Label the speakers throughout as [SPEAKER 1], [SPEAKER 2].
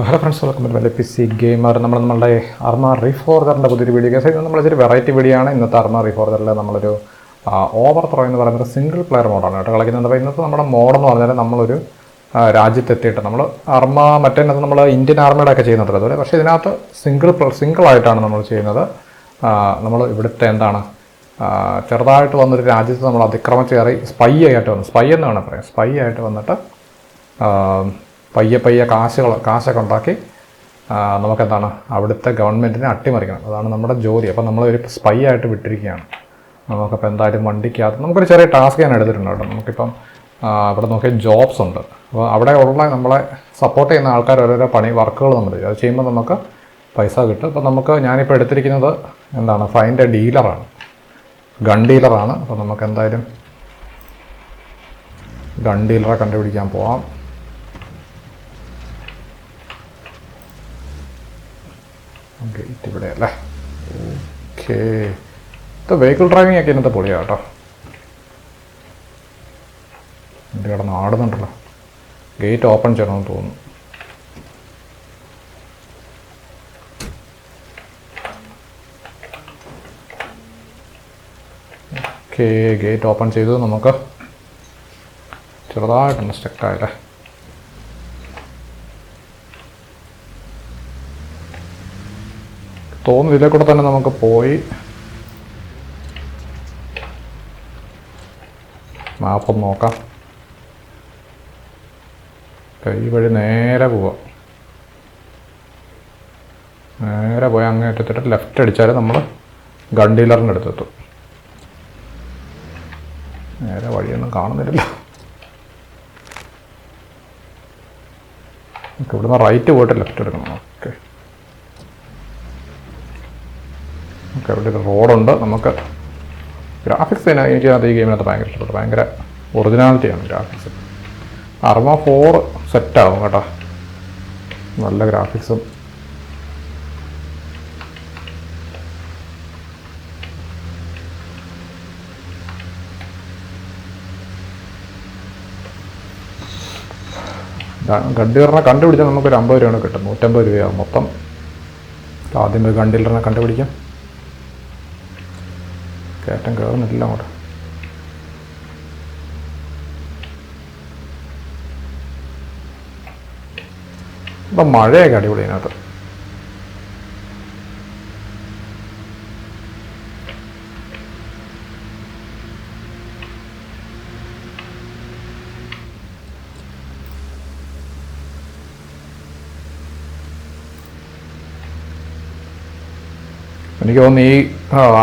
[SPEAKER 1] അപ്പോൾ hello friends welcome to P C gamer നമ്മൾ നമ്മളുടെ അർമ റീഫോർദറിന്റെ പുതിയൊരു വീഡിയോ കേസ് ഇത് നമ്മളൊരു വെറൈറ്റി വീഡിയോ ആണ്. ഇന്നത്തെ അർമ റീഫോർദറിൽ നമ്മളൊരു ഓവർ ത്രോ എന്ന് പറയുന്നത് സിംഗിൾ പ്ലെയർ മോഡാണ് കേട്ടോ കളിക്കുന്നത്. അപ്പോൾ ഇന്നത്തെ നമ്മുടെ മോഡെന്ന് പറഞ്ഞാൽ നമ്മളൊരു രാജ്യത്തെത്തിയിട്ട് നമ്മൾ അർമ മറ്റേ നമ്മൾ ഇന്ത്യൻ ആർമിയുടെ ഒക്കെ ചെയ്യുന്നത്ര അതുപോലെ പക്ഷേ ഇതിനകത്ത് സിംഗിൾ സിംഗിൾ ആയിട്ടാണ് നമ്മൾ ചെയ്യുന്നത്. നമ്മൾ ഇവിടുത്തെ എന്താണ് ചെറുതായിട്ട് വന്നൊരു രാജ്യത്ത് നമ്മൾ അതിക്രമിച്ച് കയറി സ്പൈ ആയിട്ട് വന്നു. സ്പൈ എന്നാണ് പറയാം. സ്പൈ ആയിട്ട് വന്നിട്ട് പയ്യെ പയ്യെ കാശുകൾ കാശൊക്കെ ഉണ്ടാക്കി നമുക്കെന്താണ് അവിടുത്തെ ഗവൺമെന്റിനെ അട്ടിമറിക്കണം. അതാണ് നമ്മുടെ ജോലി. അപ്പോൾ ഒരു സ്പൈ ആയിട്ട് വിട്ടിരിക്കുകയാണ്. നമുക്കപ്പോൾ എന്തായാലും വണ്ടിക്കകത്ത് നമുക്കൊരു ചെറിയ ടാസ്ക് ഞാൻ എടുത്തിട്ടുണ്ട് കേട്ടോ. നമുക്കിപ്പം ഇവിടെ നോക്കിയാൽ ജോബ്സ് ഉണ്ട്. അപ്പോൾ അവിടെ ഉള്ള നമ്മളെ സപ്പോർട്ട് ചെയ്യുന്ന ആൾക്കാർ ഓരോരോ പണി വർക്കുകൾ നമ്മൾ ചെയ്യും. അത് ചെയ്യുമ്പോൾ നമുക്ക് പൈസ കിട്ടും. അപ്പോൾ നമുക്ക് ഞാനിപ്പോൾ എടുത്തിരിക്കുന്നത് എന്താണ് ഫൈന്റെ ഡീലറാണ് ഗൺ ഡീലറാണ് അപ്പോൾ നമുക്ക് എന്തായാലും ഗൺ ഡീലറെ കണ്ടുപിടിക്കാൻ പോവാം. ഗേറ്റ് ഇവിടെ അല്ലേ? ഓക്കേ ഇത് വെഹിക്കിൾ ഡ്രൈവിംഗ് ഒക്കെ ഇന്നത്തെ പൊളിയാണ് കേട്ടോ എന്റെ കിടന്ന് ആടുന്നുണ്ടല്ലോ. ഗേറ്റ് ഓപ്പൺ ചെയ്യണമെന്ന് തോന്നുന്നു. ഓക്കെ ഗേറ്റ് ഓപ്പൺ ചെയ്തു നമുക്ക്. ചെറുതായിട്ടൊന്ന് സ്റ്റക്കായില്ലേ തോന്നുന്നു ഇതിലെ കൂടെ തന്നെ നമുക്ക് പോയി. മാപ്പം നോക്കാം. കൈ വഴി നേരെ പോവാം. നേരെ പോയി അങ്ങേ അറ്റത്തിട്ട് ലെഫ്റ്റ് അടിച്ചാൽ നമ്മൾ ഗൺ ഡീലറിന്റെ അടുത്തെത്തും. നേരെ വഴിയൊന്നും കാണുന്നില്ല ഇവിടുന്ന് റൈറ്റ് പോയിട്ട് ലെഫ്റ്റ് എടുക്കണം ഓക്കെ നമുക്ക് ഇവിടെ ഒരു റോഡുണ്ട്. നമുക്ക് ഗ്രാഫിക്സ് തന്നെ എനിക്ക് അത് ഈ ഗെയിമിനകത്ത് ഭയങ്കര ഇഷ്ടപ്പെട്ടു. ഭയങ്കര ഒറിജിനാലിറ്റിയാണ് ഗ്രാഫിക്സ് അർമ ഫോർ സെറ്റാവും കേട്ടോ. നല്ല ഗ്രാഫിക്സും ഗണ്ടീലറിനെ കണ്ടുപിടിച്ചാൽ നമുക്കൊരു അമ്പത് രൂപയാണ് കിട്ടും. നൂറ്റമ്പത് രൂപയാകും മൊത്തം. ആദ്യം ഗണ്ടീലറിനെ കണ്ടുപിടിക്കാം. കയറ്റം കയറുന്നില്ല അങ്ങോട്ട്. ഇപ്പം മഴയൊക്കെ അടിപൊളി അതിനകത്ത് എനിക്ക് തോന്നുന്നു ഈ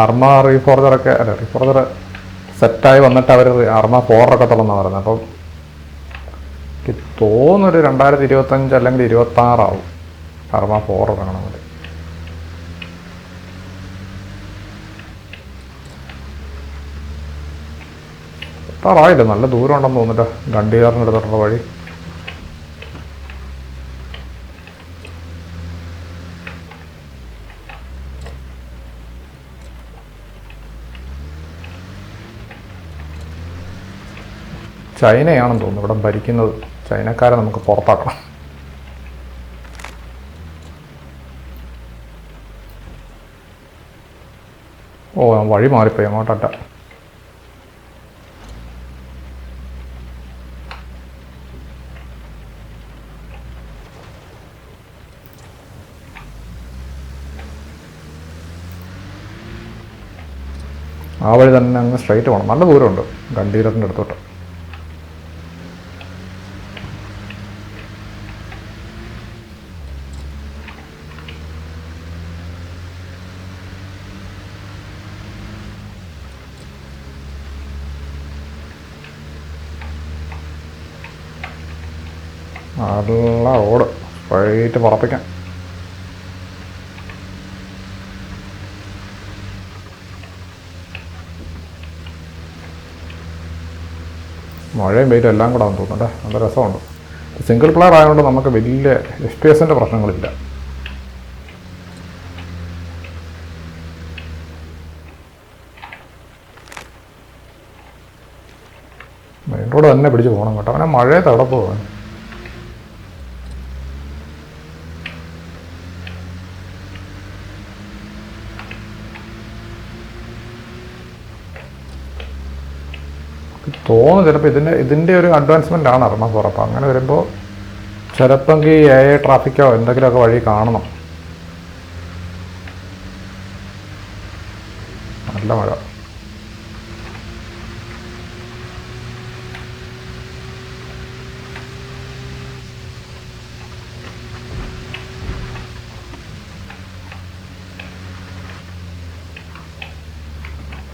[SPEAKER 1] അർമ റീഫോർജറൊക്കെ അല്ല റീഫോർജർ സെറ്റായി വന്നിട്ട് അവർ ആർമ ഫോറൊക്കെ തുറന്നാണ് പറയുന്നത്. അപ്പം എനിക്ക് തോന്നുന്നൊരു രണ്ടായിരത്തി ഇരുപത്തഞ്ച് അല്ലെങ്കിൽ ഇരുപത്തി ആറാവും അർമ ഫോർ ഇറങ്ങണമെങ്കിൽ എത്താറായില്ല നല്ല ദൂരം ഉണ്ടെന്ന് തോന്നിട്ട് ഗണ്ടിയാറിന്റെ അടുത്തുള്ള വഴി. ചൈനയാണെന്ന് തോന്നുന്നു. ഇവിടെ ഭരിക്കുന്നത് ചൈനക്കാരെ നമുക്ക് പുറത്താക്കണം. ഓ വഴി മാറിപ്പോയി അങ്ങോട്ടട്ട ആ വഴി തന്നെ അങ്ങ് സ്ട്രൈറ്റ് പോകണം നല്ല ദൂരമുണ്ട്. ഗണ്ഡീരത്തിന്റെ അടുത്തോട്ട്. നല്ല ഓട്. സ്ട്രൈറ്റ് പറപ്പിക്കാം. മഴയും വെയിലും എല്ലാം കൂടെ ആണെന്ന് തോന്നുന്നുണ്ട് നല്ല രസമുണ്ട്. സിംഗിൾ പ്ലെയർ ആയതുകൊണ്ട് നമുക്ക് വലിയ എഫ് പ്രശ്നങ്ങളില്ല. മെയിൻ റോഡ് തന്നെ പിടിച്ച് പോകണം കേട്ടോ. അവനെ മഴയെ തടപ്പ് പോകാൻ തോന്നുന്നു. ചിലപ്പോൾ ഇതിന്റെ ഇതിന്റെ ഒരു അഡ്വാൻസ്മെന്റ് ആണ് ഫോർ അപ്പോൾ അങ്ങനെ വരുമ്പോൾ ചിലപ്പോൾ എ ഐ ട്രാഫിക്കോ എന്തെങ്കിലുമൊക്കെ വഴി കാണണം. നല്ല മഴ.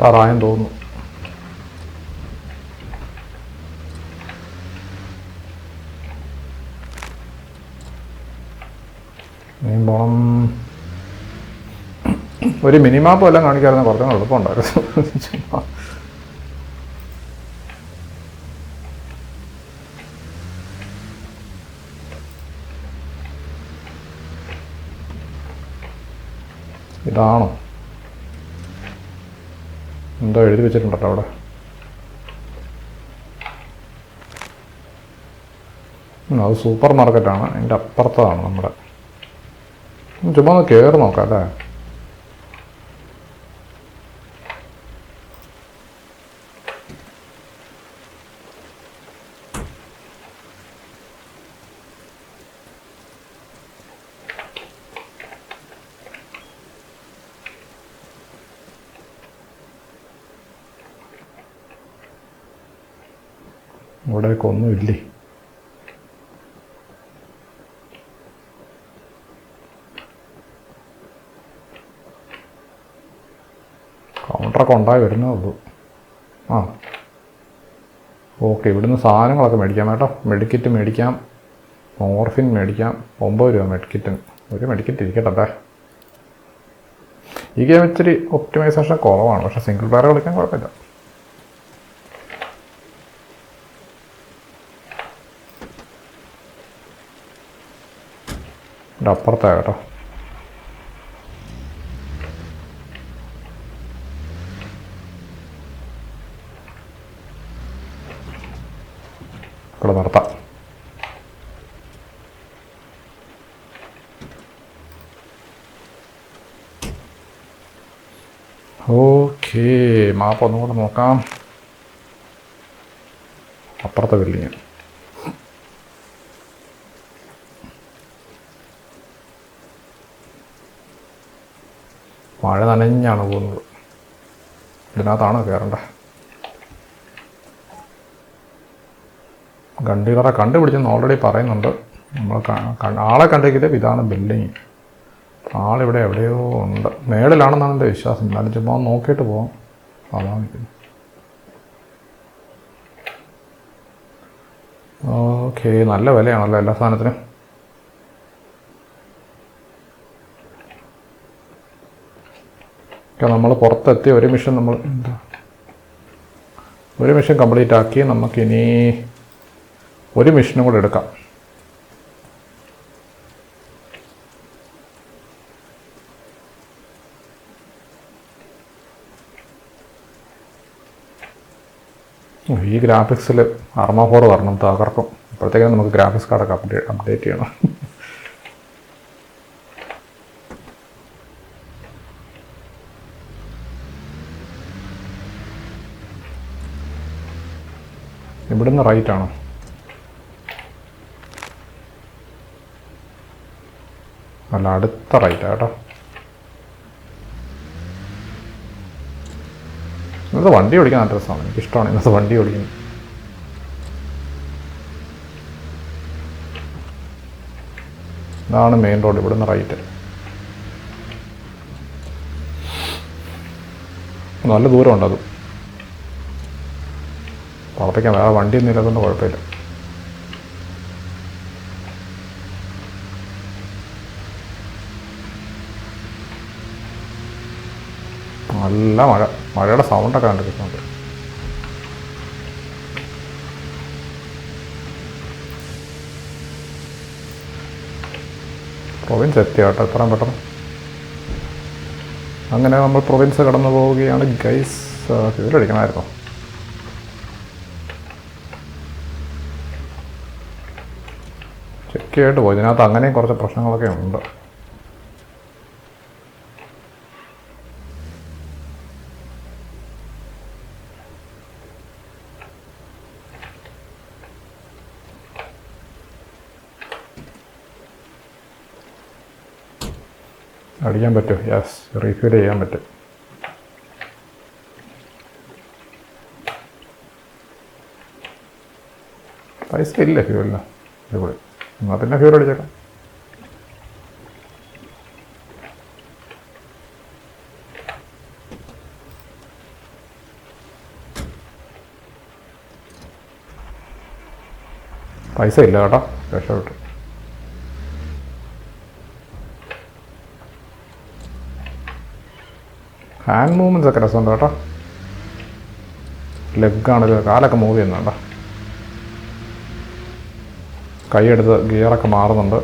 [SPEAKER 1] താറായം തോന്നുന്നു ഇനിയും പോണം ഒരു മിനിമാപ്പ് എല്ലാം കാണിക്കാറുണ്ട് കുറച്ചും എളുപ്പമുണ്ടായിരുന്നു ഇതാണോ? എന്തോ എഴുതി വെച്ചിട്ടുണ്ടല്ലോ അവിടെ. അത് സൂപ്പർ മാർക്കറ്റാണ് അതിന്റെ അപ്പുറത്തതാണ് നമ്മുടെ. ചുമ്മാ ഒന്ന് കയറി നോക്കാം അല്ലേ? ഇവിടെയൊക്കെ ഒന്നുമില്ലേ കൗണ്ടറൊക്കെ ഉണ്ടായി വരുന്നേ ഉള്ളൂ. ആ. ഓക്കെ ഇവിടുന്ന് സാധനങ്ങളൊക്കെ മേടിക്കാം കേട്ടോ. മെഡിക്കറ്റ് മേടിക്കാം. മോർഫിൻ മേടിക്കാം. ഒമ്പത് രൂപ മെഡിക്കറ്റിന് ഒരു മെഡിക്കറ്റ് ഇരിക്കട്ടെ അല്ലേ ഈ ഗെയിം ഇച്ചിരി ഒപ്റ്റിമൈസേഷൻ കുറവാണ്. പക്ഷേ സിംഗിൾ പ്ലെയർ കളിക്കാൻ കുഴപ്പമില്ല. ഇവിടെ അപ്പുറത്താ കേട്ടോ. ഇവിടെ നിർത്താം. ഓക്കേ മാപ്പ് ഒന്നുകൂടെ നോക്കാം. അപ്പുറത്തെ ബിൽഡിങ് മഴ നനഞ്ഞാണ് പോകുന്നത്. ഇതിനകത്താണ് കയറേണ്ട? ഗണ്ടീലറെ കണ്ടുപിടിച്ചെന്ന് ഓൾറെഡി പറയുന്നുണ്ട്. നമ്മൾ ആളെ കണ്ടെങ്കിലേ ഇതാണ് ബിൽഡിങ് ആളിവിടെ എവിടെയോ ഉണ്ട്. മേളിലാണെന്നാണ് എന്റെ വിശ്വാസം. എന്നാലും ചുമ്മാ നോക്കിയിട്ട് പോവാം. അതാണ് ഓക്കെ നല്ല വിലയാണല്ലോ എല്ലാ സാധനത്തിനും. നമ്മൾ പുറത്തെത്തി ഒരു മിഷൻ നമ്മൾ ഒരു മിഷൻ കംപ്ലീറ്റ് ആക്കി നമുക്കിനി ഒരു മിഷനും കൂടെ എടുക്കാം. ഈ ഗ്രാഫിക്സിൽ അർമ്മ ഫോർ വരണം തകർക്കും. അപ്പോഴത്തേക്കും നമുക്ക് ഗ്രാഫിക്സ് കാർഡൊക്കെ അപ്ഡേറ്റ് അപ്ഡേറ്റ് ചെയ്യണം. ഇവിടുന്ന് റൈറ്റ് ആണോ? അല്ല അടുത്ത റൈറ്റ് കേട്ടോ. ഇന്നത്തെ വണ്ടി ഓടിക്കാൻ നല്ല രസമാണ്. എനിക്കിഷ്ടമാണ് ഇന്നത്തെ വണ്ടി ഓടിക്കുന്നത് ഇതാണ് മെയിൻ റോഡ് ഇവിടുന്ന് റൈറ്റ് നല്ല ദൂരമുണ്ട് അത്. പുറത്തേക്കാൻ വേറെ വണ്ടിയൊന്നും ഇല്ലാത്തതുകൊണ്ട് കുഴപ്പമില്ല. നല്ല മഴ. മഴയുടെ സൗണ്ടൊക്കെ കണ്ടിരിക്കുന്നുണ്ട് പ്രൊവിൻസ് എത്തിയാട്ടോ എത്രയും പെട്ടെന്ന്? അങ്ങനെ നമ്മൾ പ്രൊവിൻസ് കടന്നു പോവുകയാണ് ഗൈസ് ഇതിലടിക്കണമായിരുന്നോ ആയിട്ട് പോയി. ഇതിനകത്ത് അങ്ങനെയും കുറച്ച് പ്രശ്നങ്ങളൊക്കെ ഉണ്ട്. അടിക്കാൻ പറ്റും യെസ് റീഫിൽ ചെയ്യാൻ പറ്റും. പൈസ ഇല്ല ഫ്യൂലിന് അടിപൊളി എന്നാൽ പിന്നെ ഫ്യൂർ അടിച്ചേക്കാം. പൈസ ഇല്ല കേട്ടോ രക്ഷപ്പെട്ടു. ഹാൻഡ് മൂവ്മെന്റ്സ് ഒക്കെ രസമുണ്ട് കേട്ടോ. ലെഗാണ് കാലൊക്കെ മൂവ് ചെയ്യുന്നുണ്ടോ കൈയെടുത്ത് ഗിയറൊക്കെ മാറുന്നുണ്ട്.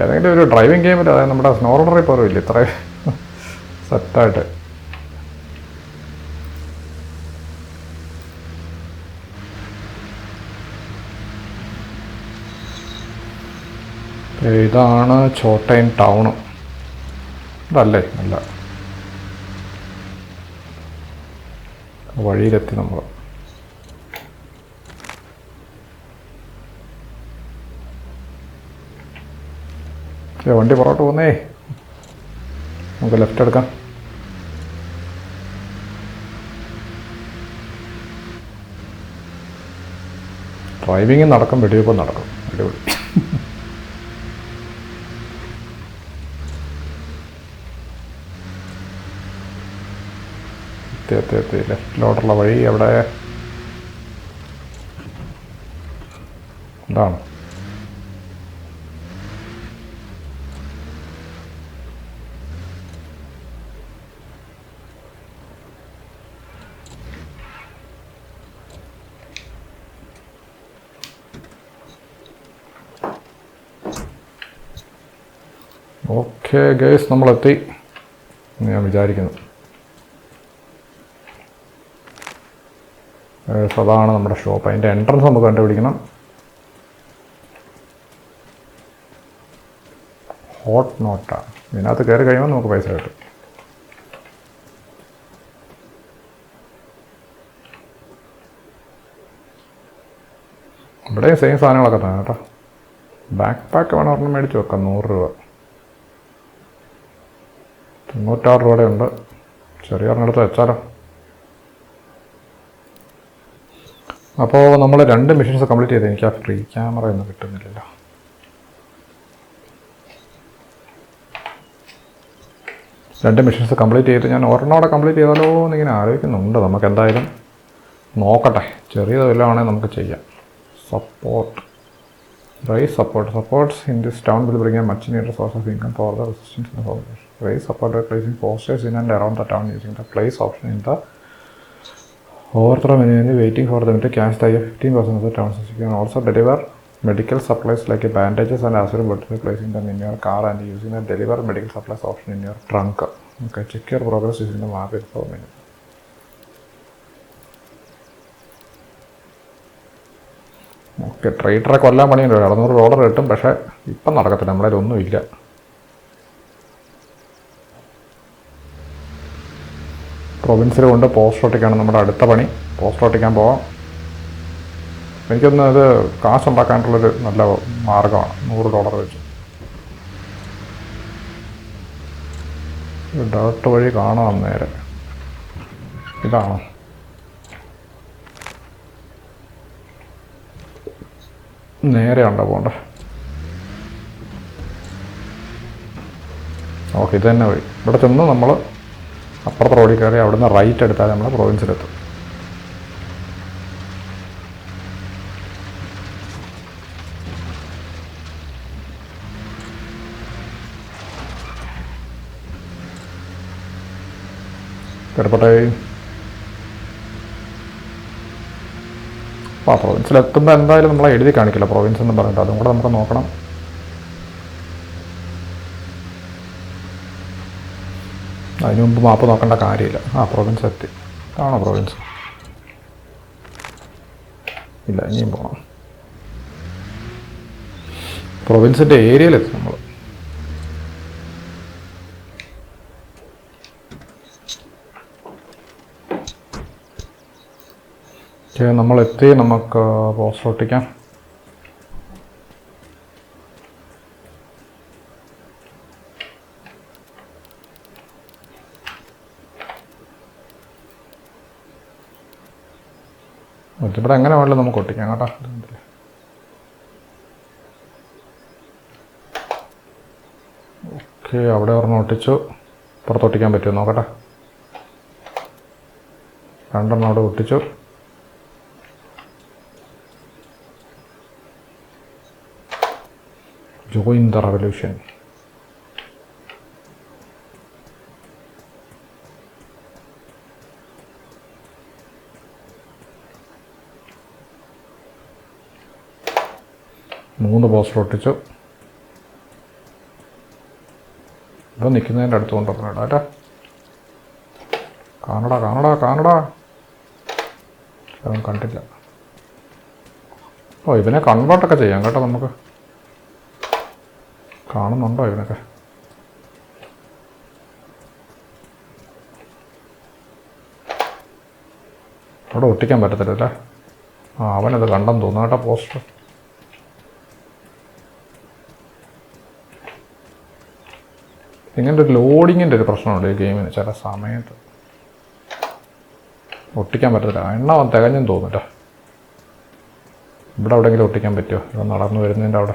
[SPEAKER 1] ഏതെങ്കിലും ഒരു ഡ്രൈവിംഗ് ഗെയിമിൽ അതായത് നമ്മുടെ സ്നോ റോഡറിൽ പോലും ഇത്രയും സെറ്റായിട്ട്. ഇതാണ് ചോട്ടൈൻ ടൗണ് ഇതല്ലേ അല്ല. വഴിയിലെത്തി നമ്മൾ വണ്ടി പുറകോട്ട് പോകുന്നേ നമുക്ക് ലെഫ്റ്റ് എടുക്കാം. ഡ്രൈവിങ് നടക്കും വെടിവെപ്പം നടക്കും. അടിപൊളി. എത്തി എത്തി ലെഫ്റ്റിലോട്ടുള്ള വഴി അവിടെ എന്താണ് ഓക്കെ ഗേസ് നമ്മളെത്തി. എന്ന് ഞാൻ വിചാരിക്കുന്നു. അതാണ് നമ്മുടെ ഷോപ്പ് അതിന്റെ എൻട്രൻസ് നമുക്ക് കണ്ടുപിടിക്കണം. ഹോട്ട് നോട്ടാണ് ഇതിനകത്ത് കയറി കഴിയുമ്പോൾ നമുക്ക് പൈസ കിട്ടും. ഇവിടെ സെയിം സാധനങ്ങളൊക്കെ തന്നെ കേട്ടോ. ബാക്ക് പാക്ക് വേണം ഒരെണ്ണം മേടിച്ച് വെക്കാം. നൂറ് രൂപ. തൊണ്ണൂറ്റാറ് രൂപയുണ്ട്. ചെറിയ ഒരെണ്ണം എടുത്ത് വെച്ചാലോ. അപ്പോൾ നമ്മൾ രണ്ട് മെഷീൻസ് കംപ്ലീറ്റ് ചെയ്ത് എനിക്ക് ആ ഫ്രീ ക്യാമറ ഒന്നും കിട്ടുന്നില്ലല്ലോ. രണ്ട് മെഷീൻസ് കംപ്ലീറ്റ് ചെയ്ത് ഞാൻ ഒരെണ്ണോടെ കംപ്ലീറ്റ് ചെയ്താലോ എന്നിങ്ങനെ ആലോചിക്കുന്നുണ്ട്. നമുക്ക് എന്തായാലും നോക്കട്ടെ. ചെറിയ തൊഴിലാണെങ്കിൽ നമുക്ക് ചെയ്യാം. Support rise support supports in this town will bring a much need source of income for the resistance rise by placing posters in and around the town using the place option in the Overthrow menu waiting for them to cash the 15% of the transactions. You can also deliver medical supplies like bandages and aspirin bottles, placing them in your car and using the deliver medical supplies option in your trunk. Okay, check your progress using the map info menu. Okay ട്രേഡറെ കൊല്ലാൻ പണിയുണ്ട് അറുന്നൂറ് dollar കിട്ടും പക്ഷേ ഇപ്പം നടക്കത്തില്ല നമ്മളതിൽ ഒന്നുമില്ല പ്രൊവിൻസിൽ കൊണ്ട് പോസ്റ്റ് ഒട്ടിക്കാണ് നമ്മുടെ അടുത്ത പണി. പോസ്റ്റ് ഒട്ടിക്കാൻ പോവാം. എനിക്കൊന്ന് ഇത് കാശുണ്ടാക്കാനുള്ളൊരു നല്ല മാർഗമാണ് നൂറ് ഡോളർ വെച്ച്. ഡോട്ട് വഴി കാണാം നേരെ. ഇതാണോ? നേരെ ഉണ്ടോ പോണ്ട ഓക്കെ ഇത് തന്നെ വഴി. ഇവിടെ ചെന്ന് നമ്മൾ അപ്പുറത്തെ റോഡിൽ കയറി അവിടുന്ന് റൈറ്റ് എടുത്താൽ നമ്മൾ പ്രൊവിൻസിലെത്തും അപ്പോൾ ആ പ്രൊവിൻസിലെത്തുമ്പോൾ എന്തായാലും നമ്മളെ എഴുതി കാണിക്കില്ല. പ്രൊവിൻസ് എന്ന് പറഞ്ഞിട്ട് അതും കൂടെ നമുക്ക് നോക്കണം. അതിനു മുമ്പ് മാപ്പ് നോക്കേണ്ട കാര്യമില്ല. ആ പ്രൊവിൻസ് എത്തി. ആണോ പ്രൊവിൻസ് ഇല്ല ഇനിയും പോകണം പ്രൊവിൻസിന്റെ ഏരിയയിലെത്തി നമ്മൾ നമ്മളെത്തി നമുക്ക് പോസ്റ്റ് ഒട്ടിക്കാം. ഇവിടെ എങ്ങനെ വേണമെങ്കിലും നമുക്ക് ഒട്ടിക്കാം കേട്ടോ. ഓക്കെ അവിടെ ഒരെണ്ണം ഒട്ടിച്ചു. പുറത്തൊട്ടിക്കാൻ പറ്റുമോ നോക്കട്ടെ. രണ്ടെണ്ണം അവിടെ ഒട്ടിച്ചു. ജോയിൻ ദ റവല്യൂഷൻ മൂന്ന് പോസ്റ്റർ ഒട്ടിച്ചു. ഇപ്പം നിൽക്കുന്നതിന്റെ അടുത്ത് കൊണ്ടുവരണം കേട്ടോ കാണടാ കാണടാ കാണടാ. അവൻ കണ്ടില്ല. ഓ ഇവനെ കൺവേർട്ടൊക്കെ ചെയ്യാം കേട്ടോ നമുക്ക്. കാണുന്നുണ്ടോ ഇവനൊക്കെ? അവിടെ ഒട്ടിക്കാൻ പറ്റത്തില്ല അല്ലേ? ആ അവനത് കണ്ടെന്ന് തോന്നുന്നു കേട്ടോ പോസ്റ്റർ. ഇങ്ങനത്തെ ഒരു ലോഡിങ്ങിന്റെ ഒരു പ്രശ്നമുണ്ട് ഈ ഗെയിമിന് ചില സമയത്ത്. ഒട്ടിക്കാൻ പറ്റത്തില്ല. എണ്ണ തികഞ്ഞെന്ന് തോന്നുന്നില്ല ഇവിടെ എവിടെയെങ്കിലും ഒട്ടിക്കാൻ പറ്റുമോ? ഇവിടെ നടന്നു വരുന്നതിന്റെ അവിടെ.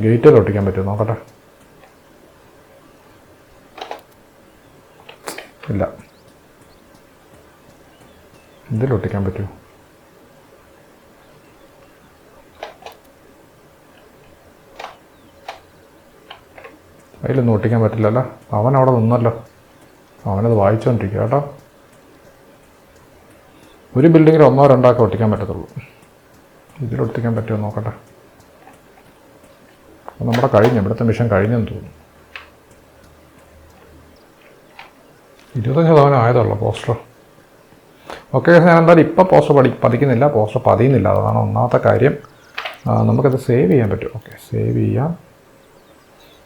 [SPEAKER 1] ഗേറ്റിൽ ഒട്ടിക്കാൻ പറ്റുമോ? നോക്കട്ടെ. ഇല്ല. ഇതിലൊട്ടിക്കാൻ പറ്റുമോ? അതിലൊന്നും ഒട്ടിക്കാൻ പറ്റില്ലല്ലോ. അവൻ അവിടെ നിന്നല്ലോ. അവനത് വായിച്ചുകൊണ്ടിരിക്കുക കേട്ടോ. ഒരു ബിൽഡിങ്ങിൽ ഒന്നോ രണ്ടാക്കോ ഒട്ടിക്കാൻ പറ്റത്തുള്ളൂ. ഇതിലൊട്ടിക്കാൻ പറ്റുമോ നോക്കട്ടെ. നമ്മുടെ കഴിഞ്ഞു. ഇവിടുത്തെ മിഷൻ കഴിഞ്ഞെന്ന് തോന്നുന്നു. ഇരുപത്തഞ്ച് ശതമാനം ആയതുള്ളൂ പോസ്റ്റർ. ഓക്കെ ഞാൻ എന്തായാലും ഇപ്പം പോസ്റ്റർ പഠി പതിക്കുന്നില്ല. പോസ്റ്റർ പതിയുന്നില്ല. അതാണ് ഒന്നാമത്തെ കാര്യം. നമുക്കത് സേവ് ചെയ്യാൻ പറ്റും. ഓക്കെ സേവ് ചെയ്യാം.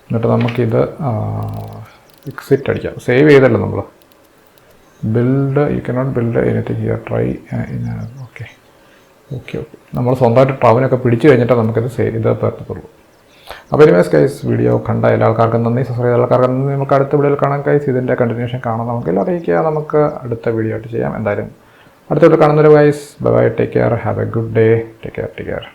[SPEAKER 1] എന്നിട്ട് നമുക്കിത് എക്സിറ്റ് അടിക്കാം. സേവ് ചെയ്തല്ലോ നമ്മൾ build you cannot build anything here try okay okay okay നമ്മൾ സ്വന്തമായിട്ട് ട്രാവിനൊക്കെ പിടിച്ചു കഴിഞ്ഞിട്ട് നമുക്കിത് സേവ് ഇത് പറ്റത്തുള്ളൂ അപ്പോൾ എനിവേസ് കൈസ് വീഡിയോ കണ്ട എല്ലാ ആൾക്കാർക്കും നന്ദി. സബ്സ്ക്രൈബ് ചെയ്ത ആൾക്കാർക്കും നന്ദി. നമുക്ക് അടുത്ത വീഡിയോയിൽ കാണാൻ കൈസ് ഇതിന്റെ കണ്ടിന്യൂഷൻ കാണാൻ നമുക്ക് അറിയിക്കുക. നമുക്ക് അടുത്ത വീഡിയോ ആയിട്ട് ചെയ്യാം. എന്തായാലും അടുത്ത വീഡിയോ കാണുന്നൊരു vice bye take care have a good day take care take care